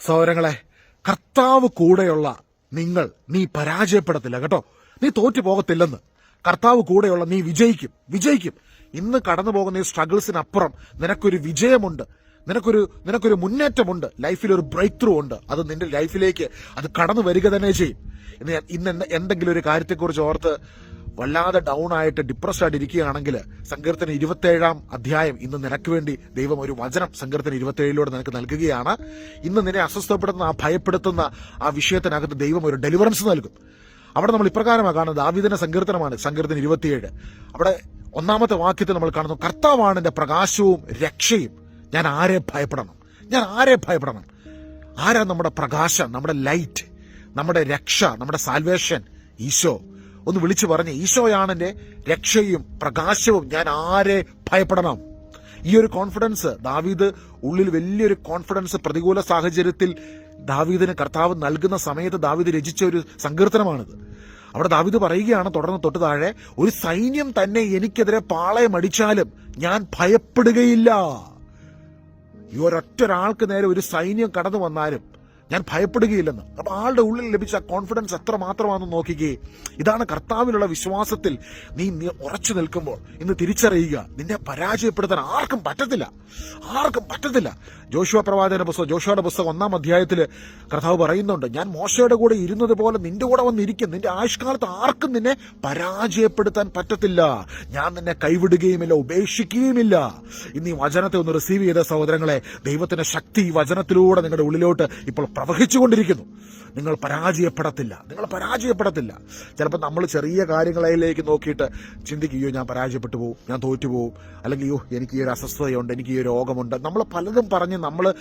സഹോദരങ്ങളെ കർത്താവ് കൂടെയുള്ള നിങ്ങൾ നീ പരാജയപ്പെടത്തില്ല കേട്ടോ? നീ തോറ്റു പോകത്തില്ലെന്ന്. കർത്താവ് കൂടെയുള്ള നീ വിജയിക്കും വിജയിക്കും. ഇന്ന് കടന്നു പോകുന്ന ഈ സ്ട്രഗിൾസിനപ്പുറം നിനക്കൊരു വിജയമുണ്ട്. നിനക്കൊരു നിനക്കൊരു മുന്നേറ്റമുണ്ട്. ലൈഫിൽ ഒരു ബ്രേക്ക് ത്രൂ ഉണ്ട്. അത് നിന്റെ ലൈഫിലേക്ക് അത് കടന്നു വരിക തന്നെ ചെയ്യും. ഇന്ന് ഇന്ന് എന്തെങ്കിലും ഒരു കാര്യത്തെക്കുറിച്ച് ഓർത്ത് വല്ലാതെ ഡൗൺ ആയിട്ട് ഡിപ്രസ്ഡ് ആയിട്ട് ഇരിക്കുകയാണെങ്കിൽ സങ്കീർത്തന ഇരുപത്തേഴാം അധ്യായം ഇന്ന് നിനക്ക് വേണ്ടി ദൈവം ഒരു വചനം സങ്കീർത്തന ഇരുപത്തേഴിലൂടെ നിനക്ക് നൽകുകയാണ്. ഇന്ന് നിന്നെ അസ്വസ്ഥപ്പെടുത്തുന്ന ആ ഭയപ്പെടുത്തുന്ന ആ വിഷയത്തിനകത്ത് ദൈവം ഒരു ഡെലിവറൻസ് നൽകും. അവിടെ നമ്മൾ ഇപ്രകാരമാണ് കാണുന്നത്. ദാവീദിന്റെ സങ്കീർത്തനമാണ് സങ്കീർത്തനം ഇരുപത്തിയേഴ് അവിടെ ഒന്നാമത്തെ വാക്യത്തിൽ നമ്മൾ കാണുന്നു കർത്താവാണ് എന്റെ പ്രകാശവും രക്ഷയും. ഞാൻ ആരെ ഭയപ്പെടണം? ഞാൻ ആരെ ഭയപ്പെടണം? ആരാ നമ്മുടെ പ്രകാശം നമ്മുടെ ലൈറ്റ് നമ്മുടെ രക്ഷ നമ്മുടെ സാൽവേഷൻ ഈശോ ഒന്ന് വിളിച്ചു പറഞ്ഞ് ഈശോയാണ് എന്റെ രക്ഷയും പ്രകാശവും ഞാൻ ആരെ ഭയപ്പെടണം? ഈ ഒരു കോൺഫിഡൻസ് ദാവീദ് ഉള്ളിൽ വലിയൊരു കോൺഫിഡൻസ് പ്രതികൂല സാഹചര്യത്തിൽ ദാവീദിന് കർത്താവ് നൽകുന്ന സമയത്ത് ദാവീദ് രചിച്ച ഒരു സങ്കീർത്തനമാണിത്. അവിടെ ദാവീദ് പറയുകയാണ് തുടർന്ന് തൊട്ട് താഴെ ഒരു സൈന്യം തന്നെ എനിക്കെതിരെ പാളയം അടിച്ചാലും ഞാൻ ഭയപ്പെടുകയില്ല. ഈ ഒരൊറ്റ ഒരാൾക്ക് നേരെ ഒരു സൈന്യം കടന്നു വന്നാലും ഞാൻ ഭയപ്പെടുകയില്ലെന്ന്. അപ്പൊ ആളുടെ ഉള്ളിൽ ലഭിച്ച കോൺഫിഡൻസ് എത്ര മാത്രമാണെന്ന് നോക്കിക്കേ. ഇതാണ് കർത്താവിലുള്ള വിശ്വാസത്തിൽ നീ നി- ഉറച്ചു നിൽക്കുമ്പോൾ ഇന്ന് തിരിച്ചറിയുക നിന്നെ പരാജയപ്പെടുത്താൻ ആർക്കും പറ്റത്തില്ല. ആർക്കും പറ്റത്തില്ല. ജോഷുവ പ്രവാചകന്റെ പുസ്തകം ജോഷുവയുടെ പുസ്തകം ഒന്നാം അധ്യായത്തിൽ കർത്താവ് പറയുന്നുണ്ട് ഞാൻ മോശയുടെ കൂടെ ഇരുന്നത് പോലെ നിന്റെ കൂടെ വന്നിരിക്കും. നിന്റെ ആയുഷ്കാലത്ത് ആർക്കും നിന്നെ പരാജയപ്പെടുത്താൻ പറ്റത്തില്ല. ഞാൻ നിന്നെ കൈവിടുകയുമില്ല ഉപേക്ഷിക്കുകയുമില്ല. ഇന്ന് ഈ വചനത്തെ ഒന്ന് റിസീവ് ചെയ്ത സഹോദരങ്ങളെ ദൈവത്തിന്റെ ശക്തി ഈ വചനത്തിലൂടെ നിങ്ങളുടെ ഉള്ളിലോട്ട് ഇപ്പോൾ പ്രവഹിച്ചുകൊണ്ടിരിക്കുന്നു. നിങ്ങൾ പരാജയപ്പെടത്തില്ല. നിങ്ങൾ പരാജയപ്പെടത്തില്ല. ചിലപ്പോൾ നമ്മൾ ചെറിയ കാര്യങ്ങളിലേക്ക് നോക്കിയിട്ട് ചിന്തിക്കുകയോ ഞാൻ പരാജയപ്പെട്ടു പോകും ഞാൻ തോറ്റു തോറ്റുപോകും അല്ലെങ്കിൽ അയ്യോ എനിക്ക് ഈ ഒരു അസ്വസ്ഥതയുണ്ട് എനിക്ക് ഈ ഒരു രോഗമുണ്ട്. നമ്മൾ പലതും പറഞ്ഞ് നമ്മൾ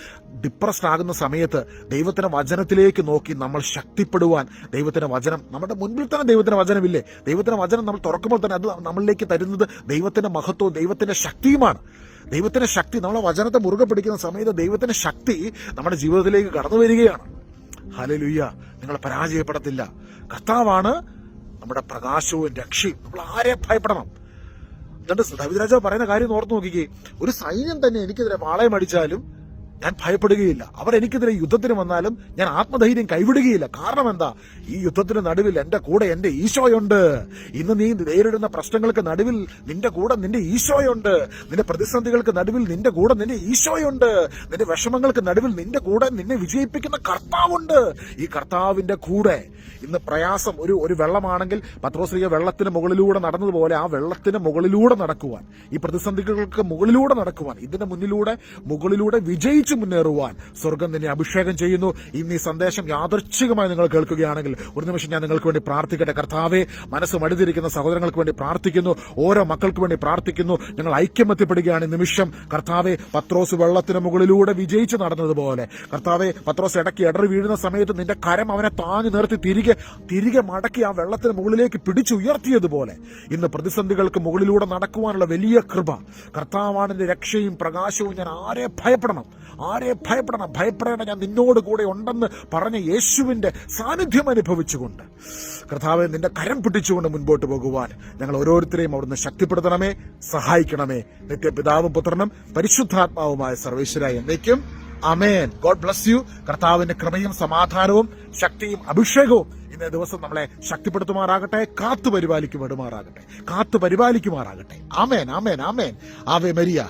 ഡിപ്രസ്ഡ് ആകുന്ന സമയത്ത് ദൈവത്തിന്റെ വചനത്തിലേക്ക് നോക്കി നമ്മൾ ശക്തിപ്പെടുവാൻ ദൈവത്തിന്റെ വചനം നമ്മുടെ മുൻപിൽ തന്നെ ദൈവത്തിന്റെ വചനമില്ലേ? ദൈവത്തിന്റെ വചനം നമ്മൾ തുറക്കുമ്പോൾ തന്നെ അത് നമ്മളിലേക്ക് തരുന്നത് ദൈവത്തിന്റെ മഹത്വവും ദൈവത്തിന്റെ ശക്തിയുമാണ്. ദൈവത്തിന്റെ ശക്തി നമ്മളെ വചനത്തെ മുറുകെ പിടിക്കുന്ന സമയത്ത് ദൈവത്തിന്റെ ശക്തി നമ്മുടെ ജീവിതത്തിലേക്ക് കടന്നു വരികയാണ്. ഹലലുയ്യ നിങ്ങൾ പരാജയപ്പെടത്തില്ല. കർത്താവാണ് നമ്മുടെ പ്രകാശവും രക്ഷയും. നമ്മൾ ആരെ ഭയപ്പെടണം? എന്നിട്ട് ദാവീദ് പറയുന്ന കാര്യം ഓർത്ത് നോക്കിക്കേ. ഒരു സൈന്യം തന്നെ എനിക്കെതിരെ പാളയം അടിച്ചാലും ഞാൻ ഭയപ്പെടുകയില്ല. അവർ എനിക്കെതിരെ യുദ്ധത്തിന് വന്നാലും ഞാൻ ആത്മധൈര്യം കൈവിടുകയില്ല. കാരണം എന്താ? ഈ യുദ്ധത്തിന് നടുവിൽ എന്റെ കൂടെ എന്റെ ഈശോയുണ്ട്. ഇന്ന് നീ നേരിടുന്ന പ്രശ്നങ്ങൾക്ക് നടുവിൽ നിന്റെ കൂടെ നിന്റെ ഈശോയുണ്ട്. നിന്റെ പ്രതിസന്ധികൾക്ക് നടുവിൽ നിന്റെ കൂടെ നിന്റെ ഈശോയുണ്ട്. നിന്റെ വിഷമങ്ങൾക്ക് നടുവിൽ നിന്റെ കൂടെ നിന്നെ വിജയിപ്പിക്കുന്ന കർത്താവുണ്ട്. ഈ കർത്താവിന്റെ കൂടെ ഇന്ന് പ്രയാസം ഒരു ഒരു വെള്ളമാണെങ്കിൽ പത്രോശ്രീയ വെള്ളത്തിന് മുകളിലൂടെ നടന്നതുപോലെ ആ വെള്ളത്തിന് മുകളിലൂടെ നടക്കുവാൻ ഈ പ്രതിസന്ധികൾക്ക് മുകളിലൂടെ നടക്കുവാൻ ഇതിന്റെ മുന്നിലൂടെ മുകളിലൂടെ വിജയിച്ചു മുന്നേറുവാൻ സ്വർഗം നിന്നെ അഭിഷേകം ചെയ്യുന്നു. ഇന്ന് ഈ സന്ദേശം യാദർച്ഛികമായി നിങ്ങൾ കേൾക്കുകയാണെങ്കിൽ ഒരു നിമിഷം ഞാൻ നിങ്ങൾക്ക് വേണ്ടി പ്രാർത്ഥിക്കട്ടെ. കർത്താവെ മനസ്സ് മടുതിരിക്കുന്ന സഹോദരങ്ങൾക്ക് വേണ്ടി പ്രാർത്ഥിക്കുന്നു. ഓരോ മക്കൾക്ക് വേണ്ടി പ്രാർത്ഥിക്കുന്നു. ഞങ്ങൾ ഐക്യമത്യപ്പെടുകയാണ് ഈ നിമിഷം. കർത്താവെ പത്രോസ് വെള്ളത്തിന് മുകളിലൂടെ വിജയിച്ചു നടന്നതുപോലെ. കർത്താവെ പത്രോസ് ഇടയ്ക്ക് ഇടറി വീഴുന്ന സമയത്ത് നിന്റെ കരം അവനെ താങ്ങി നിർത്തി തിരികെ തിരികെ മടക്കി ആ വെള്ളത്തിന് മുകളിലേക്ക് പിടിച്ചുയർത്തിയതുപോലെ ഇന്ന് പ്രതിസന്ധികൾക്ക് മുകളിലൂടെ നടക്കുവാനുള്ള വലിയ കൃപ. കർത്താവാണ് എന്റെ രക്ഷയും പ്രകാശവും. ഞാൻ ആരെ ഭയപ്പെടണം? ആരെ ഭയപ്പെടണം? ഭയപ്പെടേണ്ട ഞാൻ നിന്നോട് കൂടെ ഉണ്ടെന്ന് പറഞ്ഞ യേശുവിന്റെ സാന്നിധ്യം അനുഭവിച്ചുകൊണ്ട്. കർത്താവ് നിന്റെ കരം പിടിച്ചുകൊണ്ട് മുൻപോട്ട് പോകുവാൻ ഞങ്ങൾ ഓരോരുത്തരെയും അവിടുന്ന് ശക്തിപ്പെടുത്തണമേ സഹായിക്കണമേ. നിത്യപിതാവും പുത്രനും പരിശുദ്ധാത്മാവുമായ സർവേശ്വരായ എന്നേക്കും. Amen God bless you. കർത്താവിന്റെ കൃപയും സമാധാനവും ശക്തിയും അഭിഷേകവും ഇന്നേ ദിവസം നമ്മളെ ശക്തിപ്പെടുത്തുമാറാകട്ടെ കാത്തു പരിപാലിക്കുമാറാകട്ടെ കാത്തു പരിപാലിക്കുമാറാകട്ടെ ആമേൻ ആമേൻ ആമേൻ. Ave Maria.